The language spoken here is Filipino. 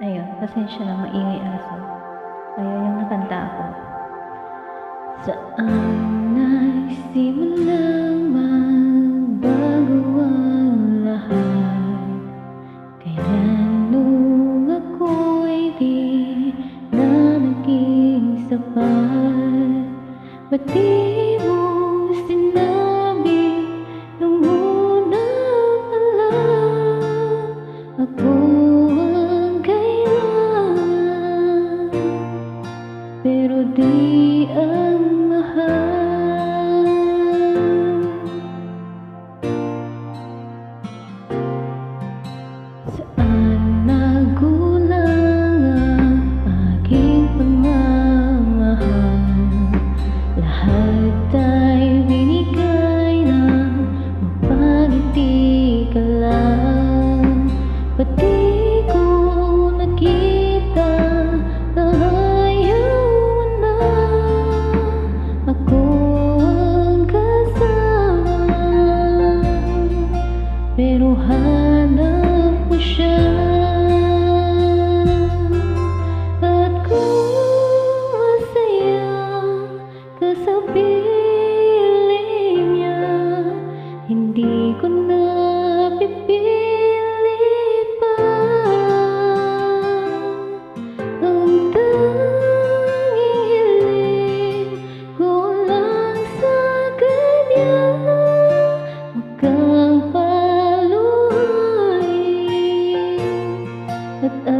Ayun, pasensya na maingay aso. Kaya yung nakanta ako. Saan nagsimulang magbago ang lahat? Kailan nung ako'y di na di gelap that